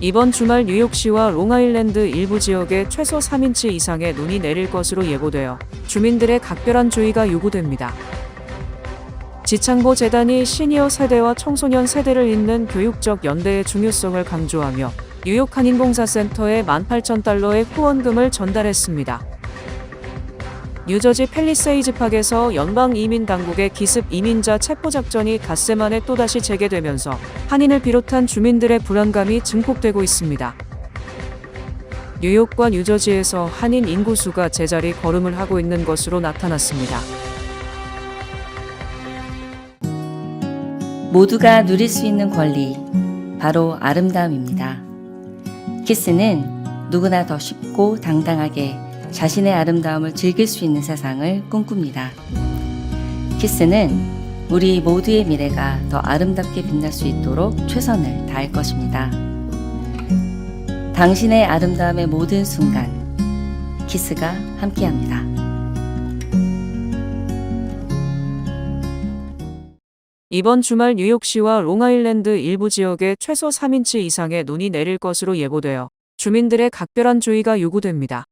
이번 주말 뉴욕시와 롱아일랜드 일부 지역에 최소 3인치 이상의 눈이 내릴 것으로 예보되어 주민들의 각별한 주의가 요구됩니다. 지창보 재단이 시니어 세대와 청소년 세대를 잇는 교육적 연대의 중요성을 강조하며 뉴욕 한인봉사센터에 18,000달러의 후원금을 전달했습니다. 뉴저지 펠리세이즈 팍에서 연방 이민 당국의 기습 이민자 체포 작전이 닷새 만에 또다시 재개되면서 한인을 비롯한 주민들의 불안감이 증폭되고 있습니다. 뉴욕과 뉴저지에서 한인 인구수가 제자리 걸음을 하고 있는 것으로 나타났습니다. 모두가 누릴 수 있는 권리, 바로 아름다움입니다. 키스는 누구나 더 쉽고 당당하게 자신의 아름다움을 즐길 수 있는 세상을 꿈꿉니다. 키스는 우리 모두의 미래가 더 아름답게 빛날 수 있도록 최선을 다할 것입니다. 당신의 아름다움의 모든 순간, 키스가 함께합니다. 이번 주말 뉴욕시와 롱아일랜드 일부 지역에 최소 3인치 이상의 눈이 내릴 것으로 예보되어 주민들의 각별한 주의가 요구됩니다.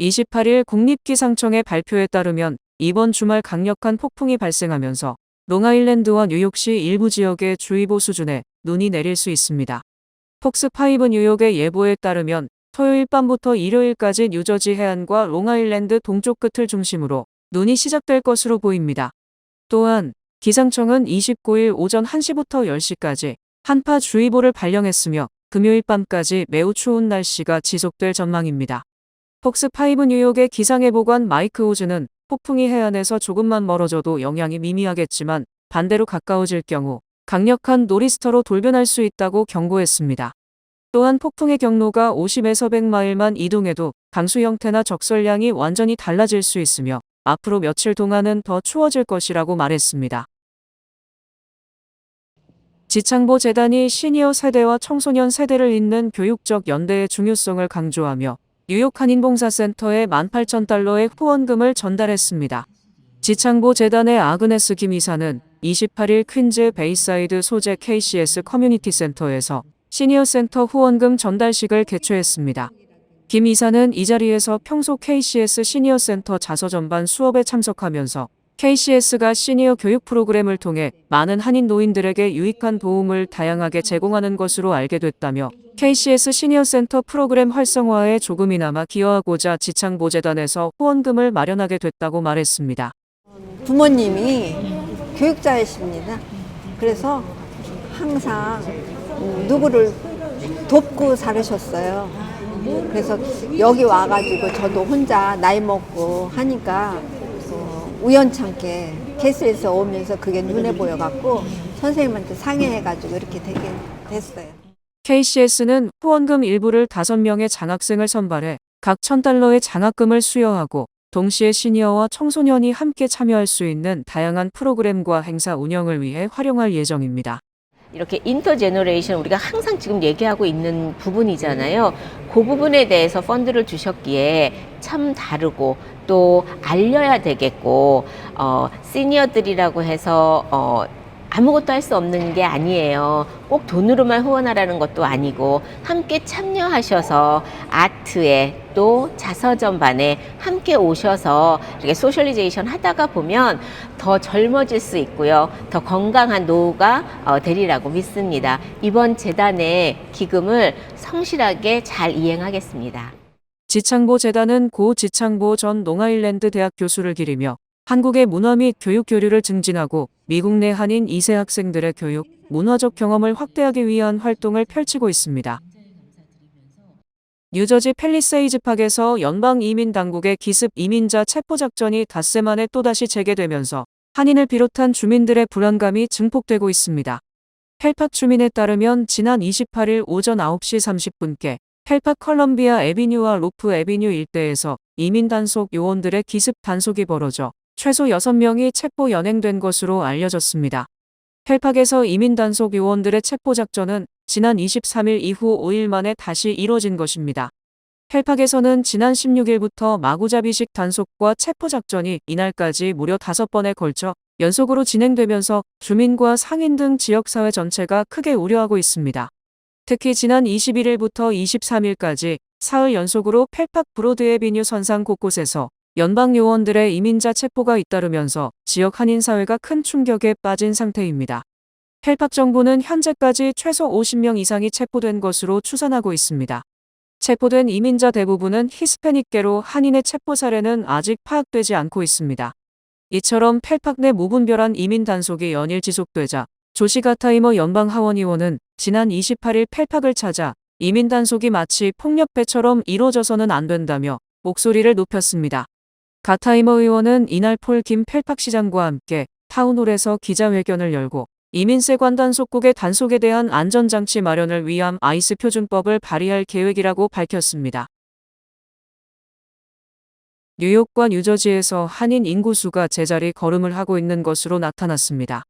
28일 국립기상청의 발표에 따르면 이번 주말 강력한 폭풍이 발생하면서 롱아일랜드와 뉴욕시 일부 지역의 주의보 수준의 눈이 내릴 수 있습니다. 폭스5 뉴욕의 예보에 따르면 토요일 밤부터 일요일까지 뉴저지 해안과 롱아일랜드 동쪽 끝을 중심으로 눈이 시작될 것으로 보입니다. 또한 기상청은 29일 오전 1시부터 10시까지 한파 주의보를 발령했으며 금요일 밤까지 매우 추운 날씨가 지속될 전망입니다. 폭스5 뉴욕의 기상예보관 마이크 오즈는 폭풍이 해안에서 조금만 멀어져도 영향이 미미하겠지만 반대로 가까워질 경우 강력한 노리스터로 돌변할 수 있다고 경고했습니다. 또한 폭풍의 경로가 50에서 100마일만 이동해도 강수 형태나 적설량이 완전히 달라질 수 있으며 앞으로 며칠 동안은 더 추워질 것이라고 말했습니다. 지창보 재단이 시니어 세대와 청소년 세대를 잇는 교육적 연대의 중요성을 강조하며 뉴욕 한인봉사센터에 18,000달러의 후원금을 전달했습니다. 지창보 재단의 아그네스 김 이사는 28일 퀸즈 베이사이드 소재 KCS 커뮤니티 센터에서 시니어 센터 후원금 전달식을 개최했습니다. 김 이사는 이 자리에서 평소 KCS 시니어 센터 자서 전반 수업에 참석하면서 KCS가 시니어 교육 프로그램을 통해 많은 한인 노인들에게 유익한 도움을 다양하게 제공하는 것으로 알게 됐다며 KCS 시니어 센터 프로그램 활성화에 조금이나마 기여하고자 지창보재단에서 후원금을 마련하게 됐다고 말했습니다. 부모님이 교육자이십니다. 그래서 항상 음, 누구를 돕고 살으셨어요. 그래서 여기 와가지고 저도 혼자 나이 먹고 하니까 어, 우연찮게 케이스에서 오면서 그게 눈에 보여갖고 선생님한테 상의해가지고 이렇게 되게 됐어요. KCS는 후원금 일부를 5명의 장학생을 선발해 각 1000달러의 장학금을 수여하고 동시에 시니어와 청소년이 함께 참여할 수 있는 다양한 프로그램과 행사 운영을 위해 활용할 예정입니다. 이렇게 인터제너레이션 우리가 항상 지금 얘기하고 있는 부분이잖아요. 그 부분에 대해서 펀드를 주셨기에 참 다르고 또 알려야 되겠고 어 시니어들이라고 해서 어 아무것도 할 수 없는 게 아니에요. 꼭 돈으로만 후원하라는 것도 아니고 함께 참여하셔서 아트에 또 자서 전반에 함께 오셔서 이렇게 소셜리제이션 하다가 보면 더 젊어질 수 있고요. 더 건강한 노후가 어, 되리라고 믿습니다. 이번 재단의 기금을 성실하게 잘 이행하겠습니다. 지창보 재단은 고 지창보 전 농아일랜드 대학 교수를 기리며 한국의 문화 및 교육 교류를 증진하고 미국 내 한인 2세 학생들의 교육, 문화적 경험을 확대하기 위한 활동을 펼치고 있습니다. 뉴저지 펠리세이즈 팍에서 연방 이민 당국의 기습 이민자 체포 작전이 닷새 만에 또다시 재개되면서 한인을 비롯한 주민들의 불안감이 증폭되고 있습니다. 펠팍 주민에 따르면 지난 28일 오전 9시 30분께 펠팍 컬럼비아 에비뉴와 로프 에비뉴 일대에서 이민 단속 요원들의 기습 단속이 벌어져 최소 6명이 체포 연행된 것으로 알려졌습니다. 펠팍에서 이민 단속 요원들의 체포 작전은 지난 23일 이후 5일 만에 다시 이뤄진 것입니다. 펠팍에서는 지난 16일부터 마구잡이식 단속과 체포 작전이 이날까지 무려 5번에 걸쳐 연속으로 진행되면서 주민과 상인 등 지역사회 전체가 크게 우려하고 있습니다. 특히 지난 21일부터 23일까지 사흘 연속으로 펠팍 브로드의 비뉴 선상 곳곳에서 연방 요원들의 이민자 체포가 잇따르면서 지역 한인 사회가 큰 충격에 빠진 상태입니다. 펠팍 정부는 현재까지 최소 50명 이상이 체포된 것으로 추산하고 있습니다. 체포된 이민자 대부분은 히스패닉계로 한인의 체포 사례는 아직 파악되지 않고 있습니다. 이처럼 펠팍 내 무분별한 이민 단속이 연일 지속되자 조시 가타이머 연방 하원 의원은 지난 28일 펠팍을 찾아 이민 단속이 마치 폭력배처럼 이루어져서는 안 된다며 목소리를 높였습니다. 가타이머 의원은 이날 폴 김 펠팍 시장과 함께 타운홀에서 기자회견을 열고 이민세 관 단속국의 단속에 대한 안전장치 마련을 위한 아이스 표준법을 발의할 계획이라고 밝혔습니다. 뉴욕과 뉴저지에서 한인 인구수가 제자리 걸음을 하고 있는 것으로 나타났습니다.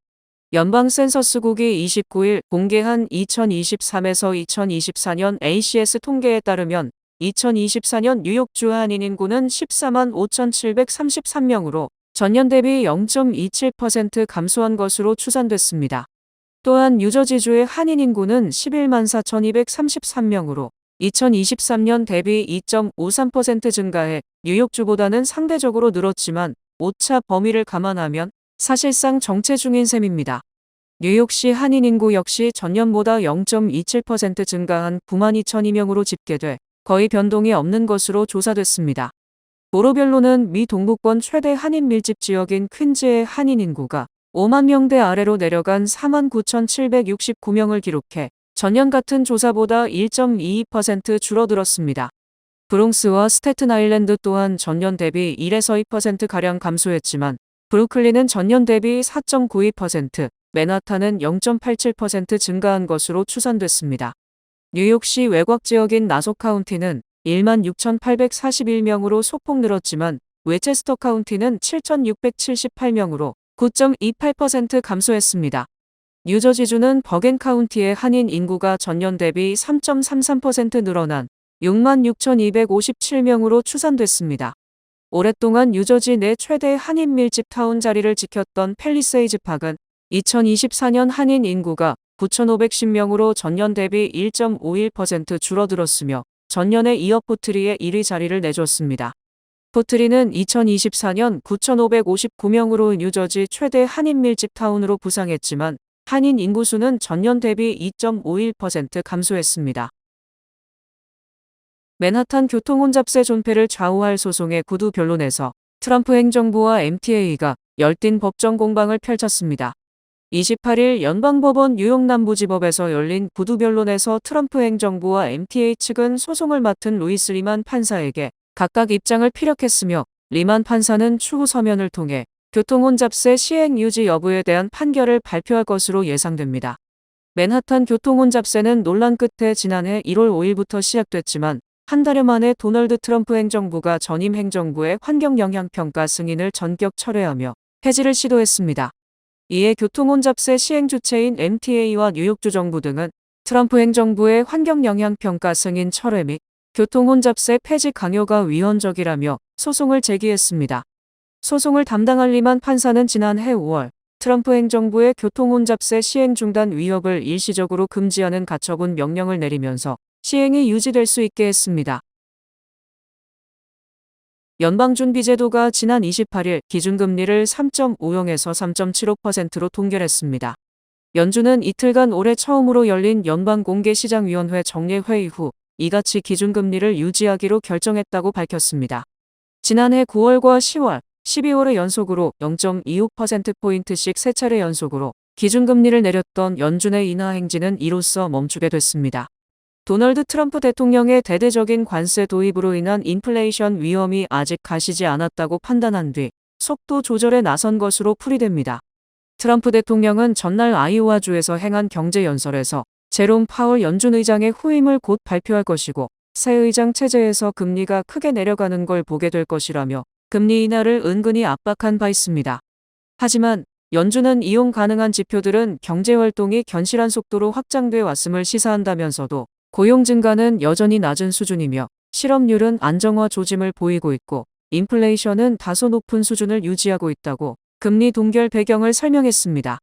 연방 센서스국이 29일 공개한 2023에서 2024년 ACS 통계에 따르면 2024년 뉴욕주 한인 인구는 14만 5,733명으로 전년 대비 0.27% 감소한 것으로 추산됐습니다. 또한 뉴저지주의 한인 인구는 11만 4,233명으로 2023년 대비 2.53% 증가해 뉴욕주보다는 상대적으로 늘었지만 오차 범위를 감안하면 사실상 정체 중인 셈입니다. 뉴욕시 한인 인구 역시 전년보다 0.27% 증가한 9만 2,002명으로 집계돼 거의 변동이 없는 것으로 조사됐습니다. 도로별로는 미 동부권 최대 한인 밀집 지역인 퀸즈의 한인 인구가 5만 명대 아래로 내려간 4만 9,769명을 기록해 전년 같은 조사보다 1.22% 줄어들었습니다. 브롱스와 스태튼 아일랜드 또한 전년 대비 1에서 2%가량 감소했지만 브루클린은 전년 대비 4.92%, 맨하탄은 0.87% 증가한 것으로 추산됐습니다. 뉴욕시 외곽 지역인 나소 카운티는 1만 6,841명으로 소폭 늘었지만 웨체스터 카운티는 7,678명으로 9.28% 감소했습니다. 뉴저지주는 버겐 카운티의 한인 인구가 전년 대비 3.33% 늘어난 6만 6,257명으로 추산됐습니다. 오랫동안 뉴저지 내 최대 한인 밀집 타운 자리를 지켰던 펠리세이즈 팍은 2024년 한인 인구가 9,510명으로 전년 대비 1.51% 줄어들었으며 전년에 이어 포트리의 1위 자리를 내줬습니다. 포트리는 2024년 9,559명으로 뉴저지 최대 한인 밀집 타운으로 부상했지만 한인 인구수는 전년 대비 2.51% 감소했습니다. 맨하탄 교통 혼잡세 존폐를 좌우할 소송의 구두 변론에서 트럼프 행정부와 MTA가 열띤 법정 공방을 펼쳤습니다. 28일 연방법원 뉴욕 남부지법에서 열린 구두 변론에서 트럼프 행정부와 MTA 측은 소송을 맡은 루이스 리만 판사에게 각각 입장을 피력했으며 리만 판사는 추후 서면을 통해 교통혼잡세 시행 유지 여부에 대한 판결을 발표할 것으로 예상됩니다. 맨하탄 교통혼잡세는 논란 끝에 지난해 1월 5일부터 시작됐지만 한 달여 만에 도널드 트럼프 행정부가 전임 행정부의 환경영향평가 승인을 전격 철회하며 해지를 시도했습니다. 이에 교통혼잡세 시행 주체인 MTA와 뉴욕주 정부 등은 트럼프 행정부의 환경영향평가 승인 철회 및 교통혼잡세 폐지 강요가 위헌적이라며 소송을 제기했습니다. 소송을 담당할 리만 판사는 지난해 5월 트럼프 행정부의 교통혼잡세 시행 중단 위협을 일시적으로 금지하는 가처분 명령을 내리면서 시행이 유지될 수 있게 했습니다. 연방준비제도가 지난 28일 기준금리를 3.50에서 3.75%로 동결했습니다. 연준은 이틀간 올해 처음으로 열린 연방공개시장위원회 정례회의 후 이같이 기준금리를 유지하기로 결정했다고 밝혔습니다. 지난해 9월과 10월, 12월에 연속으로 0.26%포인트씩 세 차례 연속으로 기준금리를 내렸던 연준의 인하 행진은 이로써 멈추게 됐습니다. 도널드 트럼프 대통령의 대대적인 관세 도입으로 인한 인플레이션 위험이 아직 가시지 않았다고 판단한 뒤 속도 조절에 나선 것으로 풀이됩니다. 트럼프 대통령은 전날 아이오와주에서 행한 경제연설에서 제롬 파월 연준 의장의 후임을 곧 발표할 것이고 새 의장 체제에서 금리가 크게 내려가는 걸 보게 될 것이라며 금리 인하를 은근히 압박한 바 있습니다. 하지만 연준은 이용 가능한 지표들은 경제활동이 견실한 속도로 확장돼 왔음을 시사한다면서도 고용 증가는 여전히 낮은 수준이며 실업률은 안정화 조짐을 보이고 있고 인플레이션은 다소 높은 수준을 유지하고 있다고 금리 동결 배경을 설명했습니다.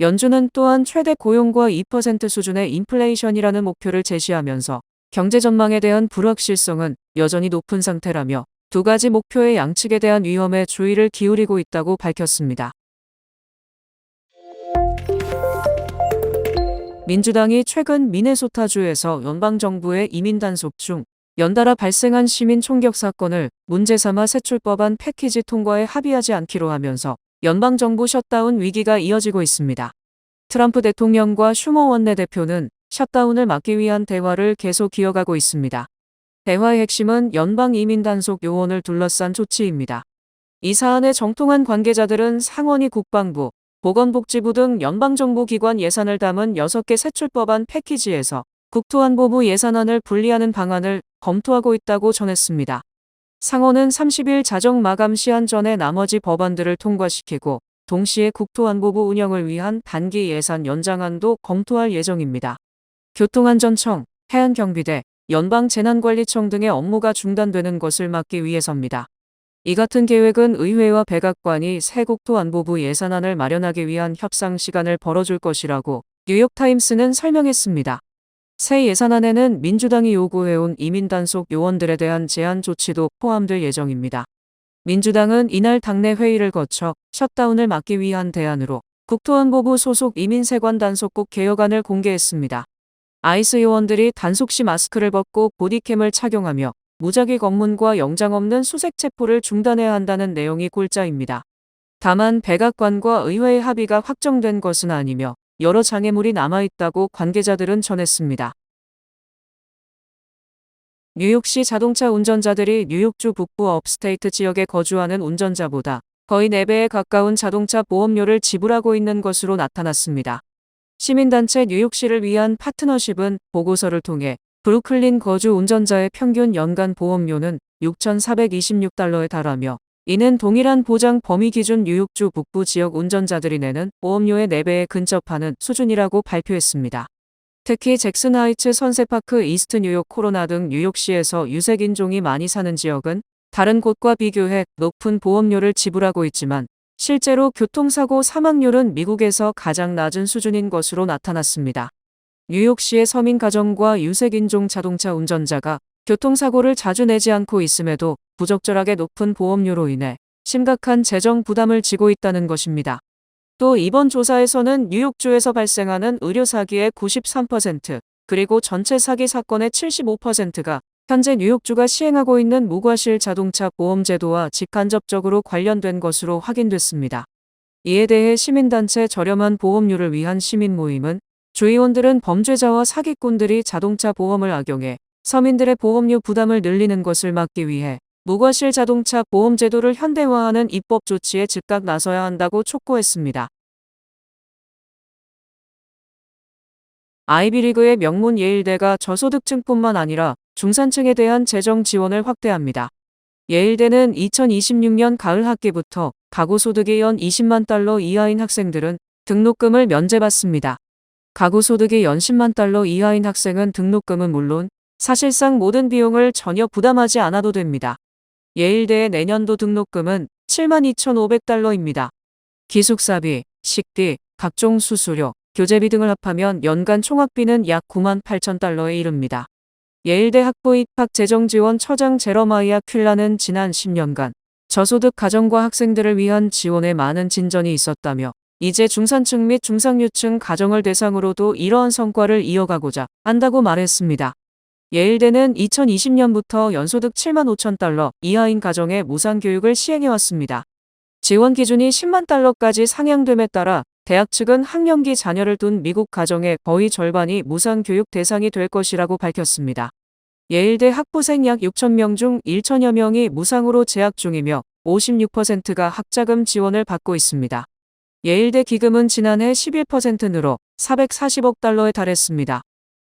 연준은 또한 최대 고용과 2% 수준의 인플레이션이라는 목표를 제시하면서 경제 전망에 대한 불확실성은 여전히 높은 상태라며 두 가지 목표의 양측에 대한 위험에 주의를 기울이고 있다고 밝혔습니다. 민주당이 최근 미네소타주에서 연방정부의 이민 단속 중 연달아 발생한 시민 총격 사건을 문제 삼아 세출법안 패키지 통과에 합의하지 않기로 하면서 연방정부 셧다운 위기가 이어지고 있습니다. 트럼프 대통령과 슈머 원내대표는 셧다운을 막기 위한 대화를 계속 이어가고 있습니다. 대화의 핵심은 연방 이민 단속 요원을 둘러싼 조치입니다. 이 사안의 정통한 관계자들은 상원이 국방부, 보건복지부 등 연방정부 기관 예산을 담은 6개 세출법안 패키지에서 국토안보부 예산안을 분리하는 방안을 검토하고 있다고 전했습니다. 상원은 30일 자정 마감 시한 전에 나머지 법안들을 통과시키고 동시에 국토안보부 운영을 위한 단기 예산 연장안도 검토할 예정입니다. 교통안전청, 해안경비대, 연방재난관리청 등의 업무가 중단되는 것을 막기 위해서입니다. 이 같은 계획은 의회와 백악관이 새 국토 안보부 예산안을 마련하기 위한 협상 시간을 벌어줄 것이라고 뉴욕타임스는 설명했습니다. 새 예산안에는 민주당이 요구해온 이민 단속 요원들에 대한 제한 조치도 포함될 예정입니다. 민주당은 이날 당내 회의를 거쳐 셧다운을 막기 위한 대안으로 국토안보부 소속 이민세관 단속국 개혁안을 공개했습니다. 아이스 요원들이 단속 시 마스크를 벗고 보디캠을 착용하며 무작위 검문과 영장 없는 수색 체포를 중단해야 한다는 내용이 골자입니다. 다만 백악관과 의회의 합의가 확정된 것은 아니며 여러 장애물이 남아있다고 관계자들은 전했습니다. 뉴욕시 자동차 운전자들이 뉴욕주 북부 업스테이트 지역에 거주하는 운전자보다 거의 4배에 가까운 자동차 보험료를 지불하고 있는 것으로 나타났습니다. 시민단체 뉴욕시를 위한 파트너십은 보고서를 통해 브루클린 거주 운전자의 평균 연간 보험료는 6,426달러에 달하며 이는 동일한 보장 범위 기준 뉴욕주 북부 지역 운전자들이 내는 보험료의 4배에 근접하는 수준이라고 발표했습니다. 특히 잭슨 하이츠 선세파크 이스트 뉴욕 코로나 등 뉴욕시에서 유색인종이 많이 사는 지역은 다른 곳과 비교해 높은 보험료를 지불하고 있지만 실제로 교통사고 사망률은 미국에서 가장 낮은 수준인 것으로 나타났습니다. 뉴욕시의 서민 가정과 유색인종 자동차 운전자가 교통사고를 자주 내지 않고 있음에도 부적절하게 높은 보험료로 인해 심각한 재정 부담을 지고 있다는 것입니다. 또 이번 조사에서는 뉴욕주에서 발생하는 의료 사기의 93% 그리고 전체 사기 사건의 75%가 현재 뉴욕주가 시행하고 있는 무과실 자동차 보험 제도와 직간접적으로 관련된 것으로 확인됐습니다. 이에 대해 시민단체 저렴한 보험료를 위한 시민 모임은 주의원들은 범죄자와 사기꾼들이 자동차 보험을 악용해 서민들의 보험료 부담을 늘리는 것을 막기 위해 무과실 자동차 보험 제도를 현대화하는 입법 조치에 즉각 나서야 한다고 촉구했습니다. 아이비리그의 명문 예일대가 저소득층뿐만 아니라 중산층에 대한 재정 지원을 확대합니다. 예일대는 2026년 가을 학기부터 가구 소득이 연 20만 달러 이하인 학생들은 등록금을 면제받습니다. 가구 소득이 연 10만 달러 이하인 학생은 등록금은 물론 사실상 모든 비용을 전혀 부담하지 않아도 됩니다. 예일대의 내년도 등록금은 7만 2,500달러입니다. 기숙사비, 식비, 각종 수수료, 교재비 등을 합하면 연간 총학비는 약 9만 8천 달러에 이릅니다. 예일대 학부 입학 재정 지원 처장 제러마이아 퀼라는 지난 10년간 저소득 가정과 학생들을 위한 지원에 많은 진전이 있었다며 이제 중산층 및 중상류층 가정을 대상으로도 이러한 성과를 이어가고자 한다고 말했습니다. 예일대는 2020년부터 연소득 7만 5천 달러 이하인 가정에 무상교육을 시행해왔습니다. 지원 기준이 10만 달러까지 상향됨에 따라 대학 측은 학령기 자녀를 둔 미국 가정의 거의 절반이 무상교육 대상이 될 것이라고 밝혔습니다. 예일대 학부생 약 6천 명 중 1천여 명이 무상으로 재학 중이며 56%가 학자금 지원을 받고 있습니다. 예일대 기금은 지난해 11% 늘어 440억 달러에 달했습니다.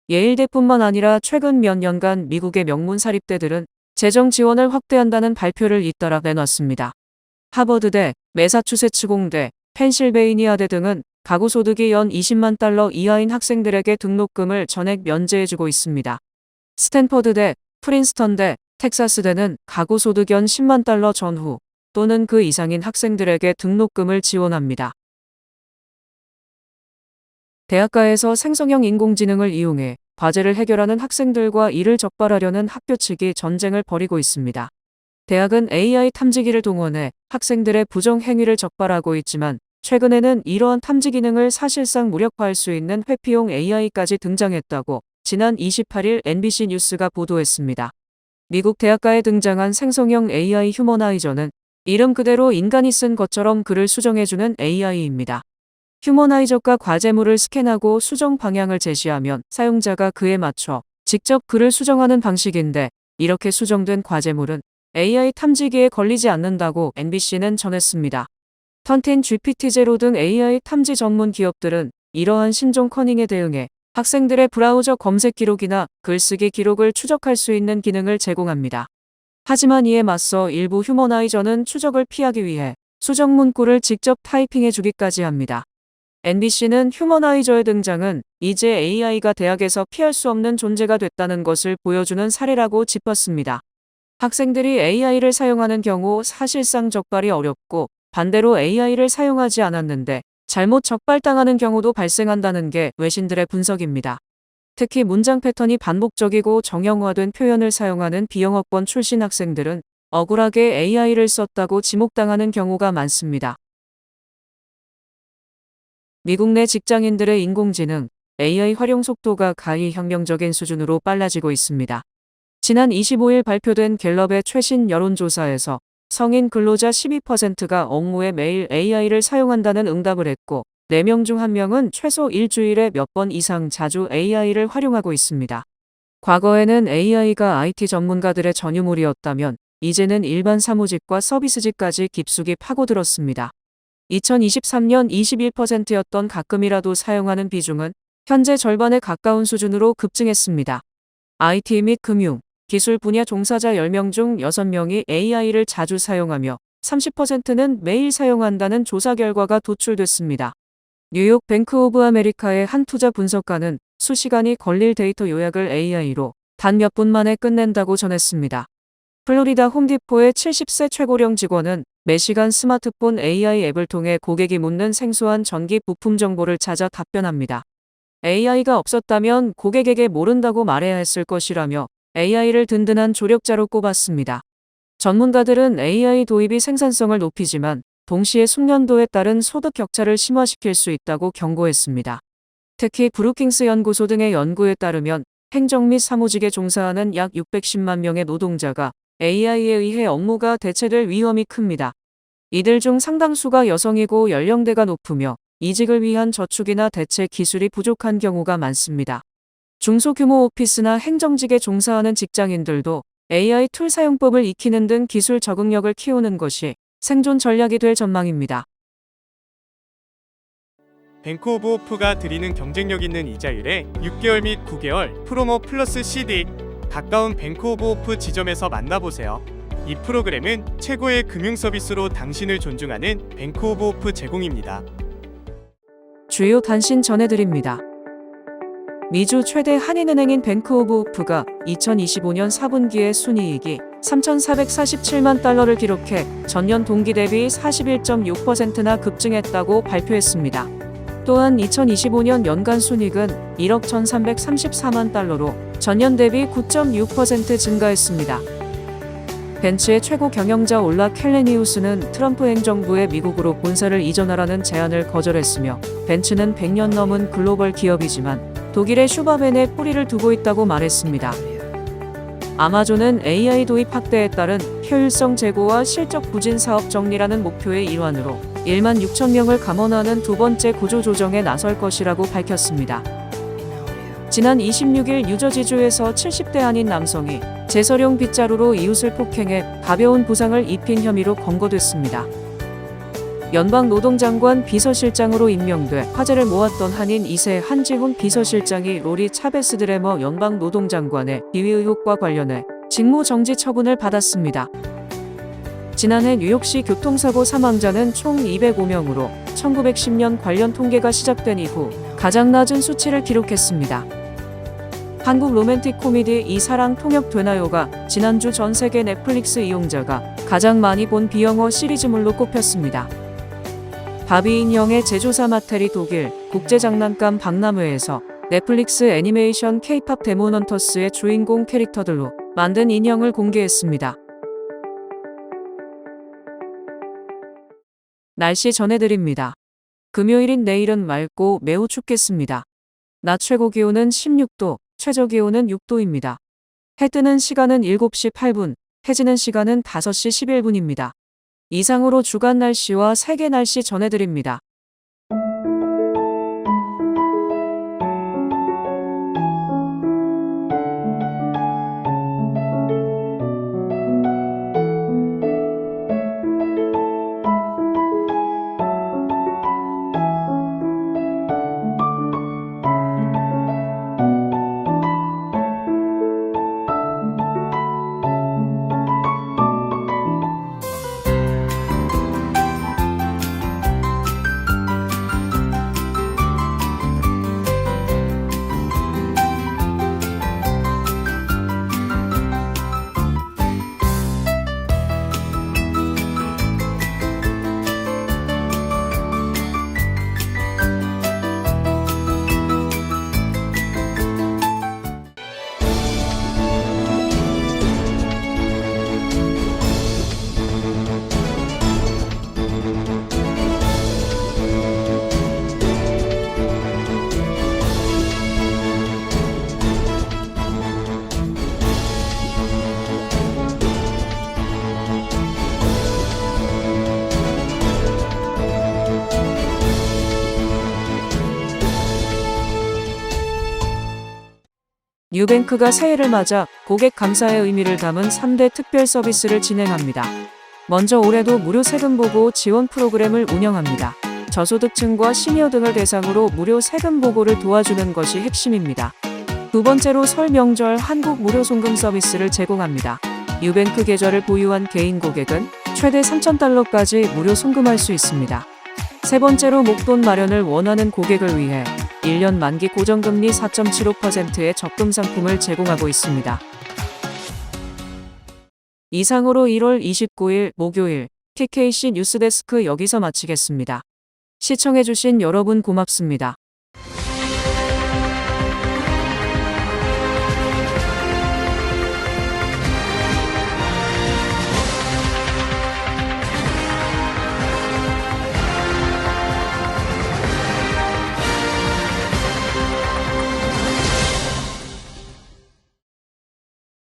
예일대뿐만 아니라 최근 몇 년간 미국의 명문 사립대들은 재정 지원을 확대한다는 발표를 잇따라 내놨습니다. 하버드대, 매사추세츠 공대, 펜실베이니아대 등은 가구 소득이 연 20만 달러 이하인 학생들에게 등록금을 전액 면제해주고 있습니다. 스탠퍼드대, 프린스턴대, 텍사스대는 가구 소득 연 10만 달러 전후 또는 그 이상인 학생들에게 등록금을 지원합니다. 대학가에서 생성형 인공지능을 이용해 과제를 해결하는 학생들과 이를 적발하려는 학교 측이 전쟁을 벌이고 있습니다. 대학은 AI 탐지기를 동원해 학생들의 부정 행위를 적발하고 있지만 최근에는 이러한 탐지 기능을 사실상 무력화할 수 있는 회피용 AI까지 등장했다고 지난 28일 NBC 뉴스가 보도했습니다. 미국 대학가에 등장한 생성형 AI 휴머나이저는 이름 그대로 인간이 쓴 것처럼 글을 수정해주는 AI입니다. 휴머나이저가 과제물을 스캔하고 수정 방향을 제시하면 사용자가 그에 맞춰 직접 글을 수정하는 방식인데 이렇게 수정된 과제물은 AI 탐지기에 걸리지 않는다고 NBC는 전했습니다. 턴텐 GPT-0 등 AI 탐지 전문 기업들은 이러한 신종 커닝에 대응해 학생들의 브라우저 검색 기록이나 글쓰기 기록을 추적할 수 있는 기능을 제공합니다. 하지만 이에 맞서 일부 휴머나이저는 추적을 피하기 위해 수정 문구를 직접 타이핑해 주기까지 합니다. NBC는 휴머나이저의 등장은 이제 AI가 대학에서 피할 수 없는 존재가 됐다는 것을 보여주는 사례라고 짚었습니다. 학생들이 AI를 사용하는 경우 사실상 적발이 어렵고 반대로 AI를 사용하지 않았는데 잘못 적발당하는 경우도 발생한다는 게 외신들의 분석입니다. 특히 문장 패턴이 반복적이고 정형화된 표현을 사용하는 비영어권 출신 학생들은 억울하게 AI를 썼다고 지목당하는 경우가 많습니다. 미국 내 직장인들의 인공지능 AI 활용 속도가 가히 혁명적인 수준으로 빨라지고 있습니다. 지난 25일 발표된 갤럽의 최신 여론조사에서 성인 근로자 12%가 업무에 매일 AI를 사용한다는 응답을 했고 4명 중 1명은 최소 일주일에 몇 번 이상 자주 AI를 활용하고 있습니다. 과거에는 AI가 IT 전문가들의 전유물이었다면 이제는 일반 사무직과 서비스직까지 깊숙이 파고들었습니다. 2023년 21%였던 가끔이라도 사용하는 비중은 현재 절반에 가까운 수준으로 급증했습니다. IT 및 금융, 기술 분야 종사자 10명 중 6명이 AI를 자주 사용하며 30%는 매일 사용한다는 조사 결과가 도출됐습니다. 뉴욕 뱅크 오브 아메리카의 한 투자 분석가는 수시간이 걸릴 데이터 요약을 AI로 단 몇 분 만에 끝낸다고 전했습니다. 플로리다 홈디포의 70세 최고령 직원은 매시간 스마트폰 AI 앱을 통해 고객이 묻는 생소한 전기 부품 정보를 찾아 답변합니다. AI가 없었다면 고객에게 모른다고 말해야 했을 것이라며 AI를 든든한 조력자로 꼽았습니다. 전문가들은 AI 도입이 생산성을 높이지만 동시에 숙련도에 따른 소득 격차를 심화시킬 수 있다고 경고했습니다. 특히 브루킹스 연구소 등의 연구에 따르면 행정 및 사무직에 종사하는 약 610만 명의 노동자가 AI에 의해 업무가 대체될 위험이 큽니다. 이들 중 상당수가 여성이고 연령대가 높으며 이직을 위한 저축이나 대체 기술이 부족한 경우가 많습니다. 중소규모 오피스나 행정직에 종사하는 직장인들도 AI 툴 사용법을 익히는 등 기술 적응력을 키우는 것이 생존 전략이 될 전망입니다. 뱅크 오브 호프가 드리는 경쟁력 있는 이자율에 6개월 및 9개월 프로모 플러스 CD 가까운 뱅크 오브 호프 지점에서 만나보세요. 이 프로그램은 최고의 금융 서비스로 당신을 존중하는 뱅크 오브 호프 제공입니다. 주요 단신 전해드립니다. 미주 최대 한인은행인 뱅크 오브 오프가 2025년 4분기에 순이익이 3,447만 달러를 기록해 전년 동기 대비 41.6%나 급증했다고 발표했습니다. 또한 2025년 연간 순이익은 1억 1,334만 달러로 전년 대비 9.6% 증가했습니다. 벤츠의 최고 경영자 올라 켈레니우스는 트럼프 행정부의 미국으로 본사를 이전하라는 제안을 거절했으며 벤츠는 100년 넘은 글로벌 기업이지만 독일의 슈바벤에 뿌리를 두고 있다고 말했습니다. 아마존은 AI 도입 확대에 따른 효율성 제고와 실적 부진 사업 정리라는 목표의 일환으로 1만 6천 명을 감원하는 두 번째 구조 조정에 나설 것이라고 밝혔습니다. 지난 26일 뉴저지주에서 70대 아닌 남성이 제설용 빗자루로 이웃을 폭행해 가벼운 부상을 입힌 혐의로 검거됐습니다. 연방 노동장관 비서실장으로 임명돼 화제를 모았던 한인 2세 한지훈 비서실장이 로리 차베스 드레머 연방 노동장관의 비위 의혹과 관련해 직무 정지 처분을 받았습니다. 지난해 뉴욕시 교통사고 사망자는 총 205명으로 1910년 관련 통계가 시작된 이후 가장 낮은 수치를 기록했습니다. 한국 로맨틱 코미디 이 사랑 통역 되나요가 지난주 전 세계 넷플릭스 이용자가 가장 많이 본 비영어 시리즈물로 꼽혔습니다. 바비 인형의 제조사 마텔이 독일, 국제장난감 박람회에서 넷플릭스 애니메이션 K-팝 데모넌터스의 주인공 캐릭터들로 만든 인형을 공개했습니다. 날씨 전해드립니다. 금요일인 내일은 맑고 매우 춥겠습니다. 낮 최고 기온은 16도, 최저 기온은 6도입니다. 해 뜨는 시간은 7시 8분, 해지는 시간은 5시 11분입니다. 이상으로 주간 날씨와 세계 날씨 전해드립니다. 뉴뱅크가 새해를 맞아 고객 감사의 의미를 담은 3대 특별 서비스를 진행합니다. 먼저 올해도 무료 세금 보고 지원 프로그램을 운영합니다. 저소득층과 시니어 등을 대상으로 무료 세금 보고를 도와주는 것이 핵심입니다. 두 번째로 설 명절 한국 무료 송금 서비스를 제공합니다. 뉴뱅크 계좌를 보유한 개인 고객은 최대 3,000달러까지 무료 송금할 수 있습니다. 세 번째로 목돈 마련을 원하는 고객을 위해 1년 만기 고정금리 4.75%의 적금 상품을 제공하고 있습니다. 이상으로 1월 29일 목요일 TKC 뉴스데스크 여기서 마치겠습니다. 시청해주신 여러분 고맙습니다.